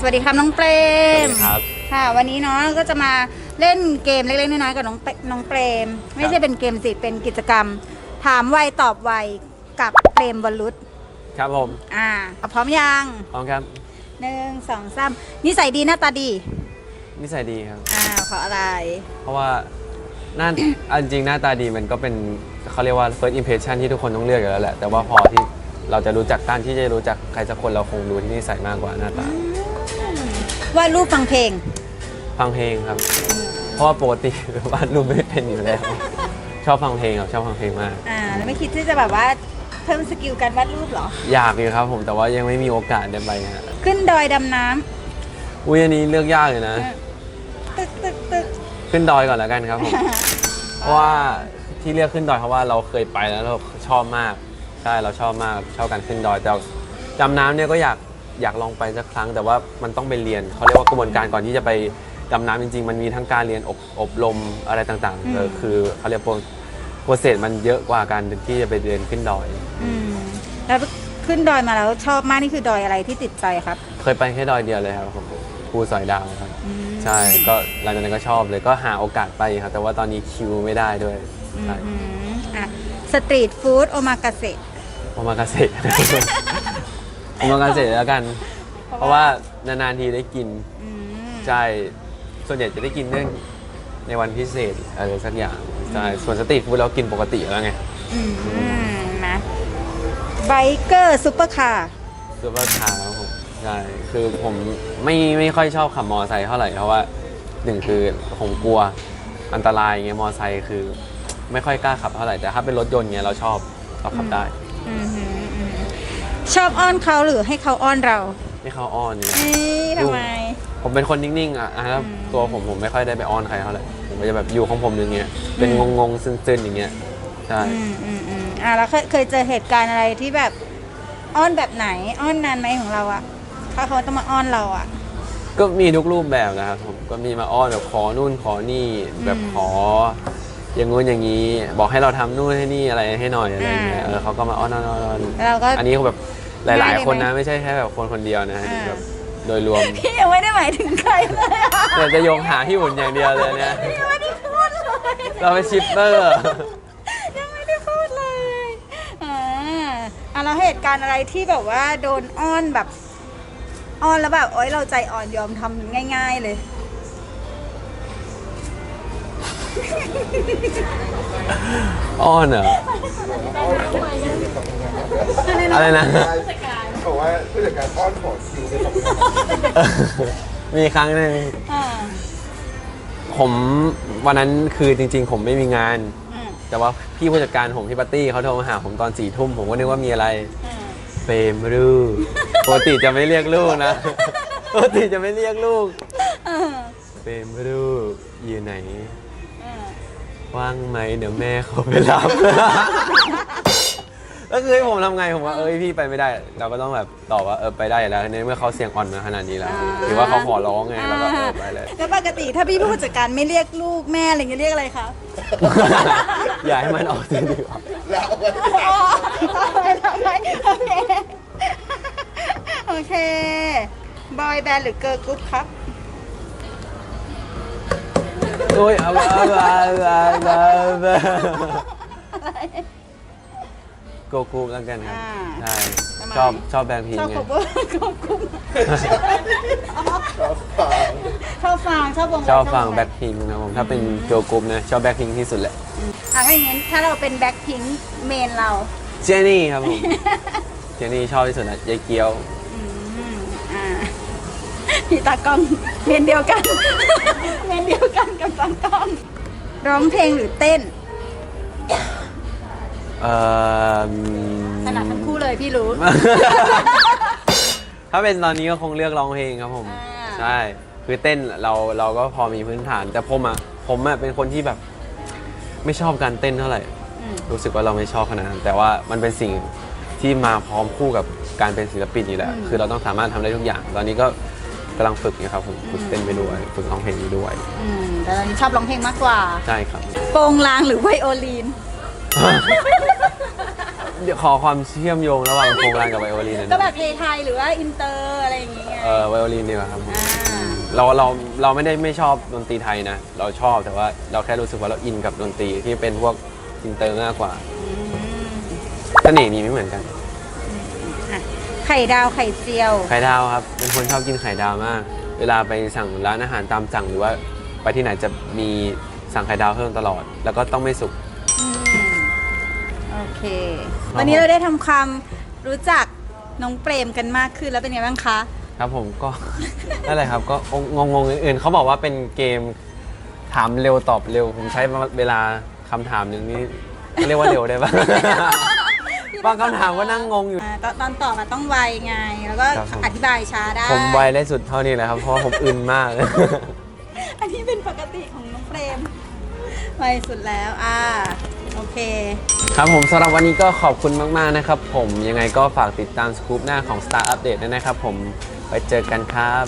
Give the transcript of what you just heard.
สวัสดีครับน้องเปรมสวัสดีครับ ค่ะ วันนี้เนาะก็จะมาเล่นเกมเล็กๆน้อยๆกับน้องเปน้องเปรม ไม่ใช่เป็นเกมสิเป็นกิจกรรม ถามไวตอบไวกับเปรมวรุษครับผม อ่าพร้อมยังพร้อมครับหนึ่งสองสามนิสัยดีหน้าตาดี นิสัยดีครับ อ่าเพราะอะไร เพราะว่าหน้าอันจริงหน้าตาดีมันก็เป็นเขาเรียกว่า first impression ที่ทุกคนต้องเลือกอยู่แล้วแหละ แต่ว่าพอที่เราจะรู้จักการที่จะรู้จักใครสักคนเราคงดูที่นิสัยมากกว่าหน้าตา วาดรูปฟังเพลง ฟังเพลงครับ เพราะว่าปกติ วาดรูปไม่เป็นอยู่แล้ว ชอบฟังเพลงครับชอบฟังเพลงมาก อ่าแล้วไม่คิดที่จะแบบว่าเพิ่มสกิลการวาดรูปเหรอ อยากอยู่ครับผมแต่ว่ายังไม่มีโอกาสได้ไปฮะขึ้นดอยดำน้ำอุ้ยอันนี้เลือกยากเลยนะตึกตึกตึกขึ้นดอยก่อนแล้วกันครับผม เพราะว่าที่เลือกขึ้นดอยเพราะว่าเราเคยไปแล้วเราชอบมาก ใช่เราชอบมากชอบการขึ้นดอยแต่ดำน้ำเนี่ยก็อยาก อยากลองไปสักครั้ง แต่ว่ามันต้องไปเรียนเขาเรียกว่ากระบวนการก่อนที่จะไปดำน้ำจริง ๆ มันมีทั้งการเรียนอบอบรมอะไรต่างๆเออคือเขาเรียกโปรโปรเซสมันเยอะกว่าการที่จะไปเรียนขึ้นดอย อืมแล้วขึ้นดอยมาแล้วชอบมากนี่คือดอยอะไรที่ติดใจครับเคยไปแค่ดอยเดียวเลยครับผมภูสอยดาวครับใช่ก็หลังจากนั้นก็ชอบเลยก็หาโอกาสไปครับ แต่ว่าตอนนี้คิวไม่ได้ด้วยใช่อืมอะสตรีทฟู้ดโอมากาเสะ โอมากาเสะ โอมากาเสะแล้วกัน เพราะว่านานๆทีได้กินอืมใช่ส่วนใหญ่จะได้กินเนื่องในวันพิเศษอะไรสักอย่างใช่ส่วนสตรีทฟู้ดเรากินปกติอยู่แล้วไงอืมนะไบเกอร์ซูเปอร์คาร์ซูเปอร์คาร์ครับผมใช่คือผมไม่ไม่ค่อยชอบขับมอไซค์เท่าไหร่เพราะว่าหนึ่งคือผมกลัวอันตรายไงมอไซค์คือ ไม่ค่อยกล้าขับเท่าไหร่แต่ถ้าเป็นรถยนต์เงี้ยเราชอบเราขับได้ อืมหืมอืม ชอบอ้อนเขาหรือให้เขาอ้อนเราไม่เข้าอ้อนนี่นะเอ้ยทำไม ผมเป็นคนนิ่งๆอะอะแล้วตัวผมผมไม่ค่อยได้ไปอ้อนใครเท่าไหร่ผมก็จะแบบอยู่ของผมอย่างเงี้ยเป็นอืม งงๆซึนๆอย่างเงี้ยใช่อืมอืมอืมอะแล้วเคยเคยเจอเหตุการณ์อะไรที่แบบอ้อนแบบไหนอ้อนนานไหมของเราอะถ้าเขาต้องมาอ้อนเราอะ ก็มีทุกรูปแบบนะครับผมก็มีมาอ้อนแบบขอนู่นขอนี่แบบขอ อย่างงู้นอย่างนี้ บอกให้เราทำนู่นให้นี่อะไรให้หน่อยอะไรเงี้ยเออเขาก็มาอ้อนอ้อนอ้อนอ้อนแล้วเราก็ อันนี้เขาแบบ หง่าลายยเลยๆ คนนะไหมไม่ใช่แค่แบบคนคนเดียวนะอ่าแบบโดยรวมพี่ยังไม่ได้หมายถึงใครเลยอะเดี๋ยวจะโยงหาพี่อุ่นอย่างเดียวเลยเนี่ยพี่ยังไม่ได้พูดเลยเราไปนชิปเตอร์ยังไม่ได้พูดเลยอ่าอะแล้วเหตุการณ์อะไรที่แบบว่าโดนอ้อนแบบอ้อนแล้วแบบโอ๊ยเราใจอ่อนยอมทำง่าย ๆเลย อ้อนเหรออะไรนะ บอกว่าผู้จัดการอ้อนขอคิวไปทำงานมีครั้งหนึ่งอ่าผมวันนั้นคือจริง ๆ ผมไม่มีงาน อืมแต่ว่าพี่ผู้จัดการผมพี่ปาร์ตี้เขาโทรมาหาผมตอนสี่ทุ่มผมก็นึกว่ามีอะไร อืมเฟรมลูกปกติจะไม่เรียกลูกนะ ปกติจะไม่เรียกลูกอืมเฟรมลูกอยู่ไหนอืม ว่างไหมเดี๋ยวแม่เขาไปรับ แล้วคือให้ผมทำไงผมว่าเอ้ยพี่ไปไม่ได้ เราก็ต้องแบบตอบว่าเออไปได้อยู่แล้วในเมื่อเขาเสียงอ่อนมาขนาดนี้แล้วถือว่าเขาขอร้องไงแล้วก็เออไปเลย แล้วปกติถ้าพี่ผู้จัดการไม่เรียกลูกแม่อะไรเงี้ยเรียกอะไรคะอย่าให้มันออกทีดีกว่าแล้วเอาไว้อ๋อทำไมโอเค โอเค บอยแบนด์หรือเกิร์ลกรุ๊ปครับ โอ้ยเอาเอาเอาเอาเอาโกกูแล้วกันครับอ่าใช่ทำไมชอบชอบแบงค์พิงชอบไงคบเวอร์ชอบกรุ๊ปชอบฟังชอบฟังชอบวงชอบฟังวะไรแบ็คพิงนะผมถ้าเป็นเกิร์ลกรุ๊ปนะชอบแบ็คพิงที่สุดแหละอะถ้าอย่างงั้นถ้าเราเป็นแบ็คพิงเมนเรา เจนี่ครับผม เจนี่ชอบที่สุดนะยายเกียวอืมอ่า พี่ตากล้องเมนเดียวกัน เมนเดียวกันกับตากล้อง ร้องเพลงหรือเต้นเอ่อถนัดทั้งคู่เลยพี่รู้ ถ้าเป็นตอนนี้ก็คงเลือกร้องเพลงครับผม อ่า ใช่ คือเต้นเราเราก็พอมีพื้นฐาน แต่ผมอะผมอะเป็นคนที่แบบ ไม่ชอบการเต้นเท่าไหร่ อืมรู้สึกว่าเราไม่ชอบขนาดนั้น แต่ว่ามันเป็นสิ่งที่มาพร้อมคู่กับการเป็นศิลปินอยู่แล้ว คือเราต้องสามารถทำได้ทุกอย่าง ตอนนี้ก็ กำลังฝึกอยู่ครับผมฝึกเต้นไปด้วยฝึกร้องเพลงไปด้วยอืมแต่ตอนนี้ชอบร้องเพลงมากกว่า ใช่ครับ โปงลางหรือไวโอลินไเดี๋ยวขอความเชื่อมโยงระหว่างโครงการกับไวโอลินหน่อยก็นะแบบเพลงไทยหรือว่าอินเตอร์อะไรอย่างเงี้ย เออไวโอลินดีกว่าครับอ่า เราเราเราไม่ได้ไม่ชอบดนตรีไทยนะ เราชอบแต่ว่าเราแค่รู้สึกว่าเราอินกับดนตรีที่เป็นพวกอินเตอร์มากกว่าเสน่ห์มีไม่เหมือนกันอะ ไข่ดาวไข่เจียว ไข่ดาวครับ เป็นคนชอบกินไข่ดาวมาก เวลาไปสั่งร้านอาหารตามสั่งหรือว่าไปที่ไหนจะมีสั่งไข่ดาวเพิ่มตลอด แล้วก็ต้องไม่สุกอืมโอเค ครับ วันนี้เราได้ทำความรู้จักน้องเปรมกันมากขึ้นแล้วเป็นไงบ้างคะ ครับผมก็ นั่นแหละครับก็งงงๆอื่นๆเขาบอกว่าเป็นเกมถามเร็วตอบเร็ว ผมใช้เวลาคำถามหนึ่งนี่เรียกว่าเร็วได้ปะ บางคำถามก็นั่งงงอยู่อ่าตอนตอนตอบมาต้องไวไง แล้วก็ครับผม อธิบายช้าได้ผมไวได้สุดเท่านี้แหละครับ เพราะว่าผมอึนมาก อันนี้เป็นปกติของน้องเปรมไวสุดแล้วอ่าโอเค ครับผมสำหรับวันนี้ก็ขอบคุณมาก ๆ นะครับผมยังไงก็ฝากติดตามสกู๊ปหน้าของ Star Update ด้วยนะครับผมไปเจอกันครับ